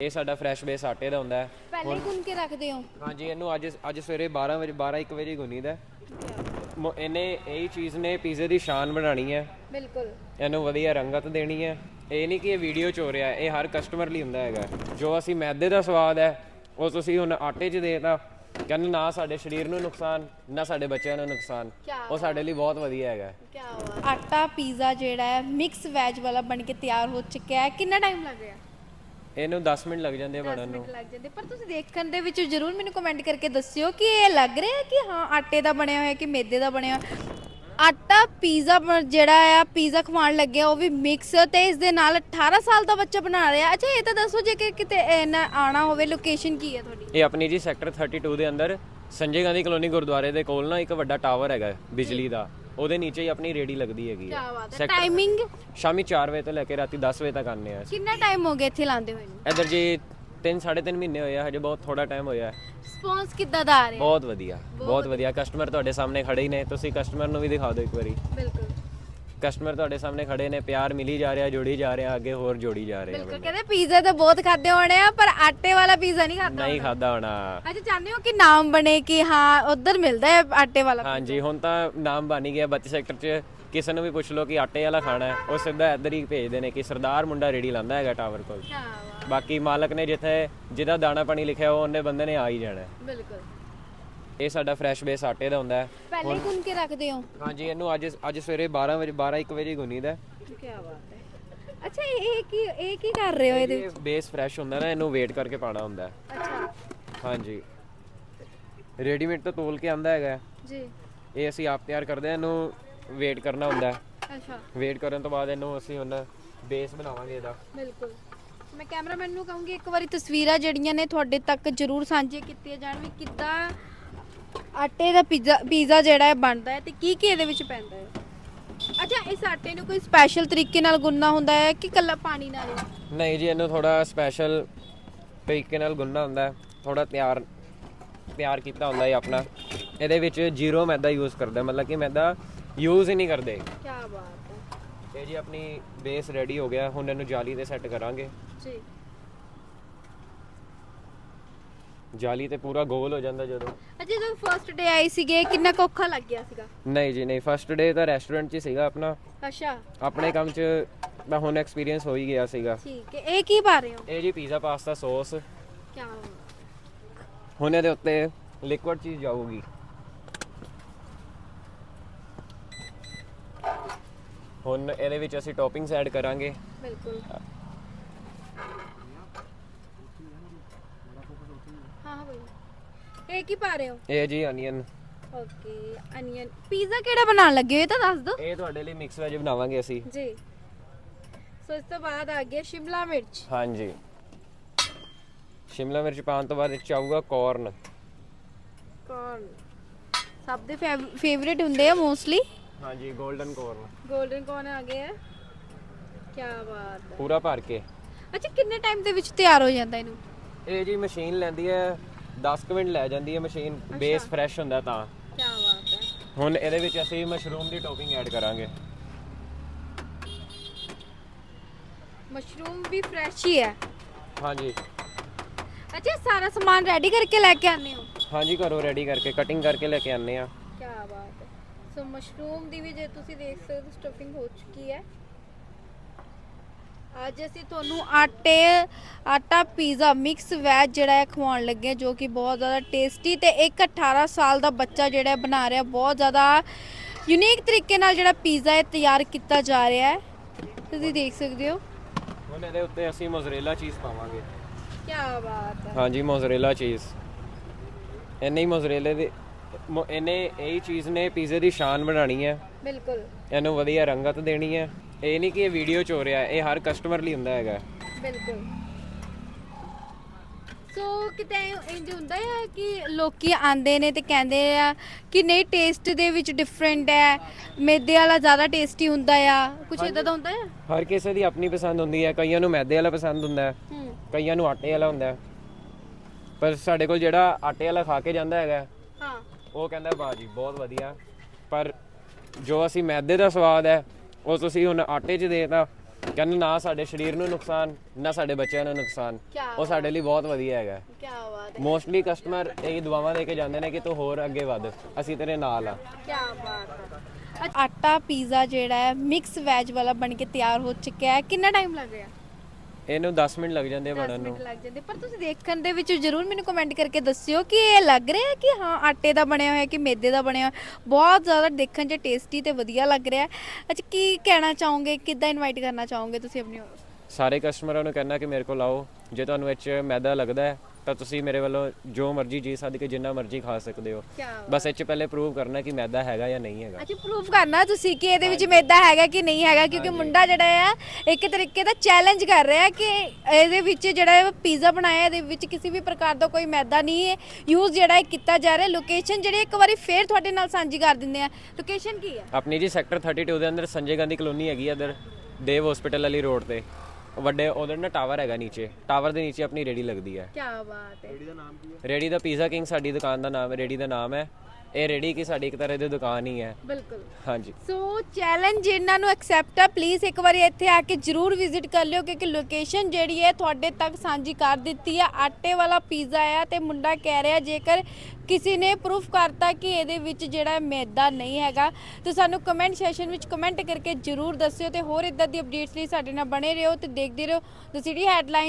ਇਹ ਸਾਡਾ fresh base ਆਟੇ ਦਾ ਹੁੰਦਾ ਹੈ। ਪਹਿਲੇ ਹੀ ਗੁੰਨ ਕੇ ਰੱਖਦੇ ਹੋ? ਹਾਂਜੀ ਇਹਨੂੰ ਅੱਜ ਅੱਜ ਸਵੇਰੇ 12 ਵਜੇ 12 1 ਵਜੇ ਗੁੰਨੀਦਾ ਹੈ। ਮੋ- ਇਹਨੇ ਇਹ ਚੀਜ਼ ਨੇ ਪੀਜ਼ੇ ਦੀ ਸ਼ਾਨ ਬਣਾਣੀ ਹੈ। ਬਿਲਕੁਲ। ਇਹਨੂੰ ਵਧੀਆ ਰੰਗਤ ਦੇਣੀ ਹੈ। ਇਹ ਨਹੀਂ ਕਿ ਇਹ ਵੀਡੀਓ ਚ ਹੋ ਰਿਹਾ ਹੈ, ਇਹ ਹਰ ਕਸਟਮਰ ਲਈ ਹੁੰਦਾ ਹੈਗਾ। ਜੋ ਅਸੀਂ ਮੈਦੇ ਦਾ ਸਵਾਦ ਹੈ ਉਹ ਤੁਸੀਂ ਹੁਣ ਆਟੇ 'ਚ ਦੇਤਾ ਕਹਿੰਦੇ ਨਾ ਸਾਡੇ ਸਰੀਰ ਨੂੰ ਨੁਕਸਾਨ ਨਾ ਸਾਡੇ ਬੱਚਿਆਂ ਨੂੰ ਨੁਕਸਾਨ। ਕਿਆ ਉਹ ਸਾਡੇ ਲਈ ਬਹੁਤ ਵਧੀਆ ਹੈਗਾ। ਕੀ ਆਟਾ ਪੀਜ਼ਾ ਜਿਹੜਾ ਹੈ ਮਿਕਸ ਵੈਜ ਵਾਲਾ ਬਣ ਕੇ ਤਿਆਰ ਹੋ ਚੁੱਕਿਆ ਹੈ। ਕਿੰਨਾ ਟਾਈਮ ਲੱਗ ਗਿਆ ਇਹਨੂੰ 10 ਮਿੰਟ ਲੱਗ ਜਾਂਦੇ ਆ ਬਣਨ ਨੂੰ। ਮਿੰਟ ਲੱਗ ਜਾਂਦੇ। ਪਰ ਤੁਸੀਂ ਦੇਖਣ ਦੇ ਵਿੱਚ ਜਰੂਰ ਮੈਨੂੰ ਕਮੈਂਟ ਕਰਕੇ ਦੱਸਿਓ ਕਿ ਇਹ ਲੱਗ ਰਿਹਾ ਕਿ ਹਾਂ ਆਟੇ ਦਾ ਬਣਿਆ ਹੋਇਆ ਕਿ ਮੈਦੇ ਦਾ ਬਣਿਆ ਹੋਇਆ? ਆਟਾ ਪੀਜ਼ਾ ਜਿਹੜਾ ਆ ਪੀਜ਼ਾ ਖਵਾਉਣ ਲੱਗਿਆ ਉਹ ਵੀ ਮਿਕਸ ਤੇ ਇਸ ਦੇ ਨਾਲ 18 ਸਾਲ ਦਾ ਬੱਚਾ ਬਣਾ ਰਿਹਾ। ਅੱਛਾ ਇਹ ਤਾਂ ਦੱਸੋ ਜੇ ਕਿ ਕਿਤੇ ਇਹਨਾਂ ਆਣਾ ਹੋਵੇ ਲੋਕੇਸ਼ਨ ਕੀ ਹੈ ਤੁਹਾਡੀ? ਇਹ ਆਪਣੀ ਜੀ ਸੈਕਟਰ 32 ਦੇ ਅੰਦਰ ਸੰਜੇ ਗਾਂਧੀ ਕਲੋਨੀ ਗੁਰਦੁਆਰੇ ਦੇ ਕੋਲ ਨਾ ਇੱਕ ਵੱਡਾ ਟਾਵਰ ਹੈਗਾ ਬਿਜਲੀ ਦਾ। ਉਹਦੇ ਨੀਚੇ ਹੀ ਆਪਣੀ ਰੇੜੀ ਲੱਗਦੀ ਹੈਗੀ ਹੈ ਬਾਤ ਹੈ। ਟਾਈਮਿੰਗ ਸ਼ਾਮੀ 4 ਵਜੇ ਤੋਂ ਲੈ ਕੇ ਰਾਤੀ 10 ਵਜੇ ਤੱਕ ਆਉਂਦੇ ਆ ਕਿੰਨਾ ਟਾਈਮ ਹੋ ਗਿਆ ਇੱਥੇ ਲਾਉਂਦੇ ਹੋਏ ਨੂੰ? ਇਧਰ ਜੀ 3 3.5 ਮਹੀਨੇ ਹੋਏ ਆ ਹਜੇ ਬਹੁਤ ਥੋੜਾ ਟਾਈਮ ਹੋਇਆ। ਹੈ। ਰਿਸਪੌਂਸ ਕਿੱਦਾਂ ਦਾ ਆ ਰਿਹਾ ਬਹੁਤ ਵਧੀਆ ਬਹੁਤ ਵਧੀਆ। ਕਸਟਮਰ ਤੁਹਾਡੇ ਸਾਹਮਣੇ ਖੜੇ ਹੀ ਨੇ ਤੁਸੀਂ ਕਸਟਮਰ ਨੂੰ ਵੀ ਦਿਖਾ ਦਿਓ ਇੱਕ ਵਾਰੀ। ਬਿਲਕੁਲ। ਕਸਟਮਰ ਤੁਹਾਡੇ ਸਾਹਮਣੇ ਖੜੇ ਨੇ ਪਿਆਰ ਮਿਲੀ ਜਾ ਰਿਹਾ ਜੋੜੀ ਜਾ ਰਿਹਾ ਅੱਗੇ ਹੋਰ ਜੋੜੀ ਜਾ ਰਹੇ ਬਿਲਕੁਲ ਕਹਿੰਦੇ ਪੀਜ਼ਾ ਤਾਂ ਬਹੁਤ ਖਾਦੇ ਹੋਣੇ ਆ ਪਰ ਆਟੇ ਵਾਲਾ ਪੀਜ਼ਾ ਨਹੀਂ ਖਾਦਾ ਨਹੀਂ ਖਾਦਾ ਹੋਣਾ। ਅੱਛਾ ਚਾਹੁੰਦੇ ਹੋ ਕਿ ਨਾਮ ਬਣੇ ਕਿ ਹਾਂ ਉਧਰ ਮਿਲਦਾ ਹੈ ਆਟੇ ਵਾਲਾ ਹਾਂਜੀ ਹੁਣ ਤਾਂ ਨਾਮ ਬਣ ਗਿਆ 32 ਸੈਕਟਰ 'ਚ। ਕਿਸੇ ਨੂੰ ਵੀ ਪੁੱਛ ਲਓ ਕਿ ਆਟੇ ਵਾਲਾ ਖਾਣਾ ਹੈ ਉਹ ਸਿੱਧਾ ਇੱਧਰ ਹੀ ਭੇਜਦੇ ਨੇ ਕਿ ਸਰਦਾਰ ਮੁੰਡਾ ਰੇੜੀ ਲਾਂਦਾ ਹੈਗਾ ਟਾਵਰ ਕੋਲ। ਬਾਕੀ ਮਾਲਕ ਨੇ ਜਿੱਥੇ ਜਿਹਦਾ ਦਾਣਾ ਪਾਣੀ ਲਿਖਿਆ ਉਹ ਉਹਨੇ ਬੰਦੇ ਨੇ ਆ ਹੀ ਜਾਣਾ। ਬਿਲਕੁਲ। ਇਹ ਸਾਡਾ ਫਰੈਸ਼ ਬੇਸ ਆਟੇ ਦਾ ਹੁੰਦਾ ਹੈ। ਪਹਿਲੇ ਹੀ ਗੁੰਨ ਕੇ ਰੱਖਦੇ ਹੋ? ਹਾਂਜੀ ਇਹਨੂੰ ਅੱਜ ਅੱਜ ਸਵੇਰੇ 12 ਵਜੇ 12 1 ਵਜੇ ਗੁੰਨੀਦਾ ਹੈ। ਕੀ ਬਾਤ ਹੈ। ਅੱਛਾ ਇਹ ਕੀ ਇਹ ਕੀ ਕਰ ਰਹੇ ਹੋ ਇਹਦੇ ਇਹ ਬੇਸ ਫਰੈਸ਼ ਹੁੰਦਾ ਨਾ ਇਹਨੂੰ ਵੇਟ ਕਰਕੇ ਪਾਣਾ ਹੁੰਦਾ ਹੈ। ਅੱਛਾ। ਹਾਂਜੀ। ਰੈਡੀਮੇਡ ਤਾਂ ਤੋਲ ਕੇ ਆਂਦਾ ਹੈਗਾ ਜੀ। ਇਹ ਅਸੀਂ ਆਪ ਤਿਆਰ ਕਰਦੇ ਹਾਂ ਇਹਨੂੰ ਵੇਟ ਕਰਨਾ ਹੁੰਦਾ ਹੈ। ਅੱਛਾ। ਵੇਟ ਕਰਨ ਤੋਂ ਬਾਅਦ ਇਹਨੂੰ ਅਸੀਂ ਹੁਣ ਬੇਸ ਬਣਾਵਾਂਗੇ ਇਹਦਾ। ਬਿਲਕੁਲ। ਮੈਂ ਕੈਮਰਾਮੈਨ ਨੂੰ ਕਹੂੰਗੀ ਇੱਕ ਵਾਰੀ ਤਸਵੀਰਾਂ ਜਿਹੜੀਆਂ ਨੇ ਤੁਹਾਡੇ ਤੱਕ ਜਰੂਰ ਸਾਂਝੀਆਂ ਕੀਤੀਆਂ ਜਾਣ ਵੀ ਕਿੱਦਾਂ ਆਟੇ ਦਾ ਪੀਜ਼ਾ ਪੀਜ਼ਾ ਜਿਹੜਾ ਹੈ ਬਣਦਾ ਹੈ ਤੇ ਕੀ ਕੀ ਇਹਦੇ ਵਿੱਚ ਪੈਂਦਾ ਹੈ? ਅੱਛਾ ਇਸ ਆਟੇ ਨੂੰ ਕੋਈ ਸਪੈਸ਼ਲ ਤਰੀਕੇ ਨਾਲ ਗੁੰਨਣਾ ਹੁੰਦਾ ਹੈ ਕਿ ਕੱਲਾ ਪਾਣੀ ਨਾਲ ਹੀ? ਨਹੀਂ ਜੀ ਇਹਨੂੰ ਥੋੜਾ ਸਪੈਸ਼ਲ ਤਰੀਕੇ ਨਾਲ ਗੁੰਨਣਾ ਹੁੰਦਾ ਥੋੜਾ ਤਿਆਰ ਤਿਆਰ ਕੀਤਾ ਹੁੰਦਾ ਹੈ ਆਪਣਾ। ਇਹਦੇ ਵਿੱਚ ਜ਼ੀਰੋ ਮੈਦਾ ਯੂਜ਼ ਕਰਦੇ ਮਤਲਬ ਕਿ ਮੈਦਾ ਯੂਜ਼ ਹੀ ਨਹੀਂ ਕਰਦੇ। ਕੀ ਬਾਤ ਹੈ। ਇਹ ਜੀ ਆਪਣੀ ਬੇਸ ਰੈਡੀ ਹੋ ਗਿਆ ਹੁਣ ਇਹਨੂੰ ਜਾਲੀ ਤੇ ਸੈੱਟ ਕਰਾਂਗੇ। ਜੀ। ਜਾਲੀ ਤੇ ਪੂਰਾ ਗੋਲ ਹੋ ਜਾਂਦਾ ਜਦੋਂ। ਅੱਛਾ ਜਦੋਂ ਫਰਸਟ ਡੇ ਆਈ ਸੀਗੇ ਕਿੰਨਾ ਕੁ ਔਖਾ ਲੱਗ ਗਿਆ ਸੀਗਾ? ਨਹੀਂ ਜੀ ਨਹੀਂ ਫਸਟ ਡੇ ਤਾਂ ਰੈਸਟੋਰੈਂਟ 'ਚ ਹੀ ਸੀਗਾ ਆਪਣਾ। ਅੱਛਾ। ਆਪਣੇ ਕੰਮ 'ਚ ਤਾਂ ਹੁਣ ਐਕਸਪੀਰੀਅੰਸ ਹੋ ਹੀ ਗਿਆ ਸੀਗਾ। ਠੀਕ ਹੈ ਇਹ ਕੀ ਪਾ ਰਹੇ ਹੋ? ਇਹ ਜੀ ਪੀਜ਼ਾ ਪਾਸਤਾ ਸੌਸ ਕੀ ਹੁਣ ਇਹਦੇ ਉੱਤੇ ਲਿਕੁਇਡ ਚੀਜ਼ ਜਾਊਗੀ। ਹੁਣ ਇਹਦੇ ਵਿੱਚ ਅਸੀਂ ਟੌਪਿੰਗਸ ਐਡ ਕਰਾਂਗੇ। ਬਿਲਕੁਲ। ਹਾਂ ਬਈ ਇਹ ਕੀ ਪਾ ਰਹੇ ਹੋ? ਇਹ ਜੀ ਅਨੀਅਨ ਓਕੇ ਅਨੀਅਨ ਪੀਜ਼ਾ ਕਿਹੜਾ ਬਣਾਉਣ ਲੱਗੇ ਹੋ? ਇਹ ਤਾਂ ਦੱਸ ਦਿਓ ਇਹ ਤੁਹਾਡੇ ਲਈ ਮਿਕਸ ਵੈਜ ਬਣਾਵਾਂਗੇ ਅਸੀਂ। ਜੀ। ਸੋ ਇਸ ਤੋਂ ਬਾਅਦ ਆ ਗਿਆ ਸ਼ਿਮਲਾ ਮਿਰਚ। ਹਾਂਜੀ। ਸ਼ਿਮਲਾ ਮਿਰਚ ਪਾਉਣ ਤੋਂ ਬਾਅਦ ਇਹ 'ਚ ਆਊਗਾ ਕਾਰਨ ਕੌਰਨ ਸਭ ਦੇ ਫੇਵਰੇਟ ਹੁੰਦੇ ਆ ਮੋਸਟਲੀ ਹਾਂਜੀ 골ਡਨ ਕਾਰਨ 골ਡਨ ਕੌਰਨ ਆ। ਗਿਆ ਕੀ ਬਾਤ ਹੈ ਪੂਰਾ ਭਰ ਕੇ। ਅੱਛਾ ਕਿੰਨੇ ਟਾਈਮ ਦੇ ਵਿੱਚ ਤਿਆਰ ਹੋ ਜਾਂਦਾ ਇਹਨੂੰ? ਇਹ ਜੀ ਮਸ਼ੀਨ ਲੈਂਦੀ ਹੈ 10 ਕੁ ਮਿੰਟ ਲੈ ਜਾਂਦੀ ਹੈ ਮਸ਼ੀਨ ਬੇਸ ਫਰੈਸ਼ ਹੁੰਦਾ ਤਾਂ। ਕੀ ਬਾਤ ਹੈ। ਹੁਣ ਇਹਦੇ ਵਿੱਚ ਅਸੀਂ ਮਸ਼ਰੂਮ ਦੀ ਟੌਪਿੰਗ ਐਡ ਕਰਾਂਗੇ। ਮਸ਼ਰੂਮ ਵੀ ਫਰੈਸ਼ ਹੀ ਹੈ। ਹਾਂਜੀ। ਅੱਛਾ ਸਾਰਾ ਸਮਾਨ ਰੈਡੀ ਕਰਕੇ ਲੈ ਕੇ ਆਨੇ ਹੋ? ਹਾਂਜੀ ਘਰੋਂ ਰੈਡੀ ਕਰਕੇ ਕਟਿੰਗ ਕਰਕੇ ਲੈ ਕੇ ਆਨੇ ਆ ਕੀ ਬਾਤ ਹੈ। ਸੋ ਮਸ਼ਰੂਮ ਦੀ ਵੀ ਜੇ ਤੁਸੀਂ ਦੇਖ ਸਕਦੇ ਹੋ ਸਟਫਿੰਗ ਹੋ ਚੁੱਕੀ ਹੈ। ਅੱਜ ਅਸੀਂ ਤੁਹਾਨੂੰ ਆਟੇ ਆਟਾ ਪੀਜ਼ਾ ਮਿਕਸ ਵੈਜ ਜਿਹੜਾ ਹੈ ਖਵਾਉਣ ਲੱਗੇ ਹਾਂ, ਜੋ ਕਿ ਬਹੁਤ ਜ਼ਿਆਦਾ ਟੇਸਟੀ ਤੇ ਇੱਕ 18 ਸਾਲ ਦਾ ਬੱਚਾ ਜਿਹੜਾ ਹੈ ਬਣਾ ਰਿਹਾ। ਬਹੁਤ ਜ਼ਿਆਦਾ ਯੂਨੀਕ ਤਰੀਕੇ ਨਾਲ ਜਿਹੜਾ ਪੀਜ਼ਾ ਹੈ ਤਿਆਰ ਕੀਤਾ ਜਾ ਰਿਹਾ ਹੈ। ਤੁਸੀਂ ਦੇਖ ਸਕਦੇ ਹੋ। ਹੁਣ ਇਹਦੇ ਉੱਤੇ ਅਸੀਂ ਮੋਜ਼ਰੇਲਾ ਚੀਜ਼ ਪਾਵਾਂਗੇ। ਕੀ ਬਾਤ ਹੈ। ਹਾਂਜੀ ਮੋਜ਼ਰੇਲਾ ਚੀਜ਼ ਇੰਨੇ ਹੀ ਮੋਜ਼ਰੇਲੇ ਦੇ ਮੋ- ਇਹਨੇ ਇਹ ਚੀਜ਼ ਨੇ ਪੀਜ਼ੇ ਦੀ ਸ਼ਾਨ ਬਣਾਣੀ ਹੈ। ਬਿਲਕੁਲ। ਇਹਨੂੰ ਵਧੀਆ ਰੰਗਤ ਦੇਣੀ ਹੈ। ਇਹ ਨਹੀਂ ਕਿ ਇਹ ਵੀਡੀਓ ਚ ਹੋ ਰਿਹਾ ਇਹ ਹਰ ਕਸਟਮਰ ਲਈ ਹੁੰਦਾ ਹੈਗਾ। ਬਿਲਕੁਲ। ਸੋ ਕਿਤੇ ਇੰਜ ਹੁੰਦਾ ਹੈ ਕਿ ਲੋਕੀ ਆਂਦੇ ਨੇ ਤੇ ਕਹਿੰਦੇ ਆ ਕਿ ਨਹੀਂ ਟੇਸਟ ਦੇ ਵਿੱਚ ਡਿਫਰੈਂਟ ਹੈ ਮੈਦੇ ਵਾਲਾ ਜ਼ਿਆਦਾ ਟੇਸਟੀ ਹੁੰਦਾ ਆ। ਕੁਝ ਇਦਾਂ ਦਾ ਹੁੰਦਾ ਹੈ ਹਰ ਕਿਸੇ ਦੀ ਆਪਣੀ ਪਸੰਦ ਹੁੰਦੀ ਹੈ। ਕਈਆਂ ਨੂੰ ਮੈਦੇ ਵਾਲਾ ਪਸੰਦ ਹੁੰਦਾ ਹੈ ਹੂੰ। ਕਈਆਂ ਨੂੰ ਆਟੇ ਵਾਲਾ ਹੁੰਦਾ ਹੈ। ਪਰ ਸਾਡੇ ਕੋਲ ਜਿਹੜਾ ਆਟੇ ਵਾਲਾ ਖਾ ਕੇ ਜਾਂਦਾ ਹੈਗਾ ਹਾਂ। ਉਹ ਕਹਿੰਦਾ ਬਾਜੀ ਬਹੁਤ ਵਧੀਆ। ਪਰ ਜੋ ਅਸੀਂ ਮੈਦੇ ਦਾ ਸਵਾਦ ਹੈ ਉਹ ਤੁਸੀਂ ਹੁਣ ਆਟੇ 'ਚ ਦੇਤਾ ਕਹਿੰਦੇ ਨਾ ਸਾਡੇ ਸਰੀਰ ਨੂੰ ਨੁਕਸਾਨ ਨਾ ਸਾਡੇ ਬੱਚਿਆਂ ਨੂੰ ਨੁਕਸਾਨ। ਕਿਆ ਉਹ ਸਾਡੇ ਲਈ ਬਹੁਤ ਵਧੀਆ ਹੈਗਾ। ਕੀ ਬਾਤ ਮੋਸਟਲੀ ਕਸਟਮਰ ਇਹ ਦੁਆਵਾਂ ਦੇ ਕੇ ਜਾਂਦੇ ਨੇ ਕਿ ਤੂੰ ਹੋਰ ਅੱਗੇ ਵਧ। ਅਸੀਂ ਤੇਰੇ ਨਾਲ ਆ। ਕੀ ਬਾਤ ਹੈ। ਆਟਾ ਪੀਜ਼ਾ ਜਿਹੜਾ ਹੈ ਮਿਕਸ ਵੈਜ ਵਾਲਾ ਬਣ ਕੇ ਤਿਆਰ ਹੋ ਚੁੱਕਿਆ ਹੈ। ਕਿੰਨਾ ਟਾਈਮ ਲੱਗ ਗਿਆ ਇਹਨੂੰ 10 ਮਿੰਟ ਲੱਗ ਜਾਂਦੇ ਆ 10 ਬਣਨ ਨੂੰ। ਲੱਗ ਜਾਂਦੇ। ਪਰ ਤੁਸੀਂ ਦੇਖਣ ਦੇ ਵਿੱਚ ਜਰੂਰ ਮੈਨੂੰ ਕਮੈਂਟ ਕਰਕੇ ਦੱਸਿਓ ਕਿ ਇਹ ਲੱਗ ਰਿਹਾ ਹੈ ਕਿ ਹਾਂ ਆਟੇ ਦਾ ਬਣਿਆ ਹੋਇਆ ਕਿ ਮੈਦੇ ਦਾ ਬਣਿਆ ਹੋਇਆ? ਬਹੁਤ ਜ਼ਿਆਦਾ ਦੇਖਣ 'ਚ ਟੇਸਟੀ ਤੇ ਵਧੀਆ ਲੱਗ ਰਿਹਾ। ਅੱਛਾ ਕੀ ਕਹਿਣਾ ਚਾਹੋਗੇ? ਕਿੱਦਾਂ ਇਨਵਾਈਟ ਕਰਨਾ ਚਾਹੋਗੇ ਤੁਸੀਂ ਆਪਣੀ? ਸਾਰੇ ਕਸਟਮਰਾਂ ਨੂੰ ਕਹਿਣਾ ਕਿ ਮੇਰੇ ਕੋਲ ਆਓ। ਜੇ ਤੁਹਾਨੂੰ ਇਹ 'ਚ ਮੈਦਾ ਲੱਗਦਾ ਹੈ ਤਾਂ ਤੁਸੀਂ ਮੇਰੇ ਵੱਲੋਂ ਜੋ ਮਰਜ਼ੀ ਚੀਜ਼ ਸੱਦ ਕੇ ਜਿੰਨਾ ਮਰਜ਼ੀ ਖਾ ਸਕਦੇ ਹੋ। ਕਿਆ ਬਸ ਇਹ 'ਚ ਪਹਿਲੇ ਪ੍ਰੂਵ ਕਰਨਾ ਕਿ ਮੈਦਾ ਹੈਗਾ ਜਾਂ ਨਹੀਂ ਹੈਗਾ। ਅੱਛਾ ਪ੍ਰੂਫ ਕਰਨਾ ਤੁਸੀਂ ਕਿ ਇਹਦੇ ਵਿੱਚ ਮੈਦਾ ਹੈਗਾ ਕਿ ਨਹੀਂ ਹੈਗਾ ਕਿਉਂਕਿ ਮੁੰਡਾ ਜਿਹੜਾ ਆ ਇੱਕ ਤਰੀਕੇ ਦਾ ਚੈਲੰਜ ਕਰ ਰਿਹਾ ਹੈ ਕਿ ਇਹਦੇ ਵਿੱਚ ਜਿਹੜਾ ਪੀਜ਼ਾ ਬਣਾਇਆ ਇਹਦੇ ਵਿੱਚ ਕਿਸੇ ਵੀ ਪ੍ਰਕਾਰ ਦਾ ਕੋਈ ਮੈਦਾ ਨਹੀਂ ਹੈ। ਯੂਜ਼ ਜਿਹੜਾ ਹੈ ਕੀਤਾ ਜਾ ਰਿਹਾ ਲੋਕੇਸ਼ਨ ਜਿਹੜੀ ਇੱਕ ਵਾਰੀ ਫੇਰ ਤੁਹਾਡੇ ਨਾਲ ਸਾਂਝੀ ਕਰ ਦਿੰਦੇ ਆ ਲੋਕੇਸ਼ਨ ਕੀ ਹੈ? ਆਪਣੀ ਜੀ ਸੈਕਟਰ 32 ਦੇ ਅੰਦਰ ਸੰਜੇ ਗਾਂਧੀ ਕਲੋਨੀ ਹੈਗੀ ਆ ਇੱਧਰ ਦੇਵ ਹਸਪੀਟਲ ਵਾਲੀ ਰੋਡ ਤੇ। ਵੱਡੇ ਉਧਰ ਨਾ ਟਾਵਰ ਹੈਗਾ ਨੀਚੇ। ਟਾਵਰ ਦੇ ਨੀਚੇ ਆਪਣੀ ਰੇੜੀ ਲੱਗਦੀ ਹੈ। ਕੀ ਬਾਤ ਹੈ। ਰੇੜੀ ਦਾ ਪੀਜ਼ਾ ਕਿੰਗ ਸਾਡੀ ਦੁਕਾਨ ਦਾ ਨਾਮ ਹੈ ਰੇੜੀ ਦਾ ਨਾਮ ਹੈ ਇਹ ਰੇੜੀ ਕੀ ਸਾਡੀ ਇੱਕ ਤਰ੍ਹਾਂ ਦੀ ਦੁਕਾਨ ਹੀ ਹੈ। ਬਿਲਕੁਲ। ਹਾਂਜੀ। ਸੋ ਚੈਲੰਜ ਜਿਨ੍ਹਾਂ ਨੂੰ ਐਕਸੈਪਟ ਆ। ਪਲੀਜ਼ ਇੱਕ ਵਾਰੀ ਇੱਥੇ ਆ ਕੇ ਜਰੂਰ ਵਿਜ਼ਿਟ ਕਰ ਲਿਓ ਕਿਉਂਕਿ ਲੋਕੇਸ਼ਨ ਜਿਹੜੀ ਹੈ ਤੁਹਾਡੇ ਤੱਕ ਸਾਂਝੀ ਕਰ ਦਿੱਤੀ ਹੈ ਆਟੇ ਵਾਲਾ ਪੀਜ਼ਾ ਆ ਤੇ ਮੁੰਡਾ ਕਹਿ ਰਿਹਾ ਜੇਕਰ ਕਿਸੇ ਨੇ ਪ੍ਰੂਫ ਕਰਤਾ ਕਿ ਇਹਦੇ ਵਿੱਚ ਜਿਹੜਾ ਮੈਦਾ ਨਹੀਂ ਹੈਗਾ ਤਾਂ ਸਾਨੂੰ ਕਮੈਂਟ ਸੈਸ਼ਨ ਵਿੱਚ ਕਮੈਂਟ ਕਰਕੇ ਜਰੂਰ ਦੱਸਿਓ ਤੇ ਹੋਰ ਇਦਾਂ ਦੀ ਅਪਡੇਟਸ ਲਈ ਸਾਡੇ ਨਾਲ ਬਣੇ ਰਹੋ ਤੇ ਦੇਖਦੇ ਰਹੋ। The city headlines